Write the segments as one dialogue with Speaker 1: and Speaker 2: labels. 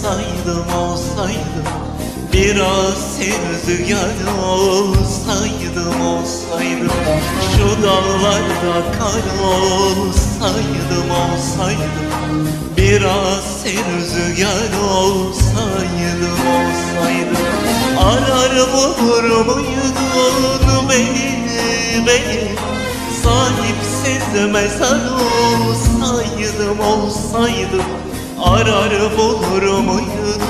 Speaker 1: Olsaydım olsaydım. Biraz sen rüzgar olsaydım olsaydım. Şu dağlarda kar olsaydım olsaydım. Biraz sen rüzgar olsaydım olsaydım. Arar bulur muydun beni beni? Sahipsiz mezar olsaydım olsaydım Arar bulur muydun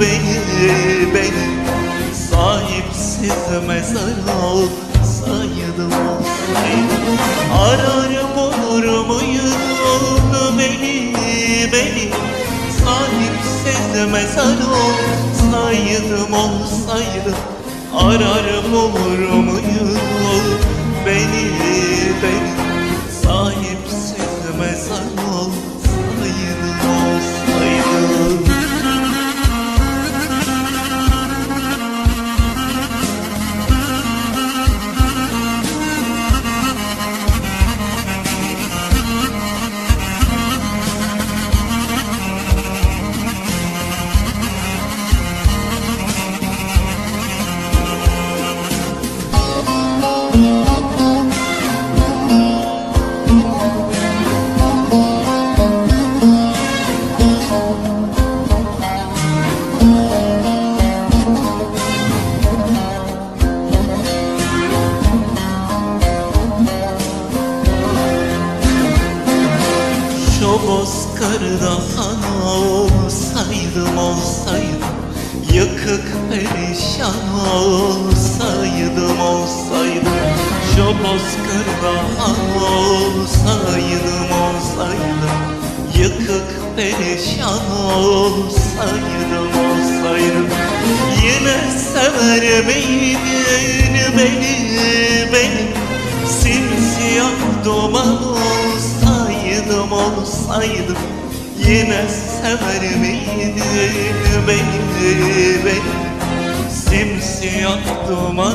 Speaker 1: beni beni Sahipsiz mezar olsaydım olsaydım Arar bulur muydun beni beni Sahipsiz mezar olsaydım olsaydım Arar bulur muydun beni beni Şu bozkırda han olsaydım olsaydım Yıkık perişan olsaydım olsaydım Şu bozkırda olsaydım olsaydım Yıkık perişan olsaydım olsaydım. Yine sever miydin beni beni? Simsiyah duman olsaydım olsaydım. Yine sever miydin beni beni? Simsiyah duman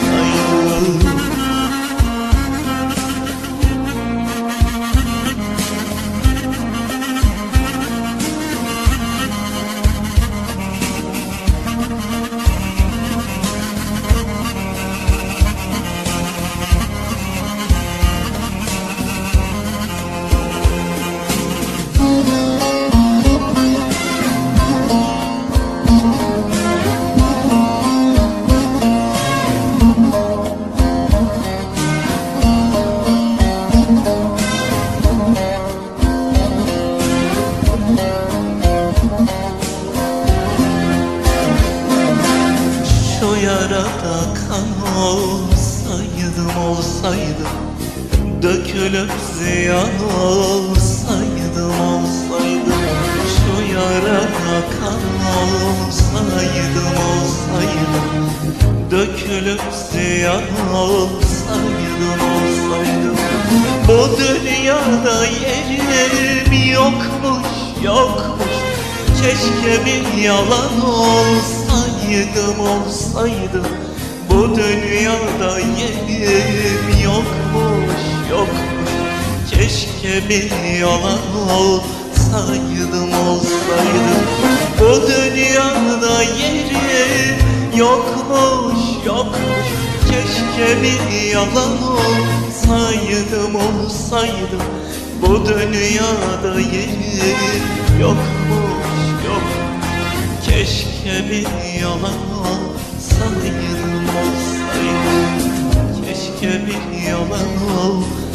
Speaker 1: kan olsaydım olsaydım. Dökülüp ziyan olsaydım olsaydım. Şu yarada kan olsaydım olsaydım. Dökülüp ziyan olsaydım olsaydım. Bu dünyada yerim yokmuş yokmuş. Keşke bir yalan olsaydım olsaydım Bu dünyada yerim yokmuş yokmuş. Keşke bir yalan olsaydım olsaydım. Bu dünyada yerim yokmuş yokmuş. Keşke bir yalan olsaydım olsaydım. Bu dünyada yerim yokmuş yok Keşke bir yalan olsaydım olsaydım Keşke bir yalan olsaydım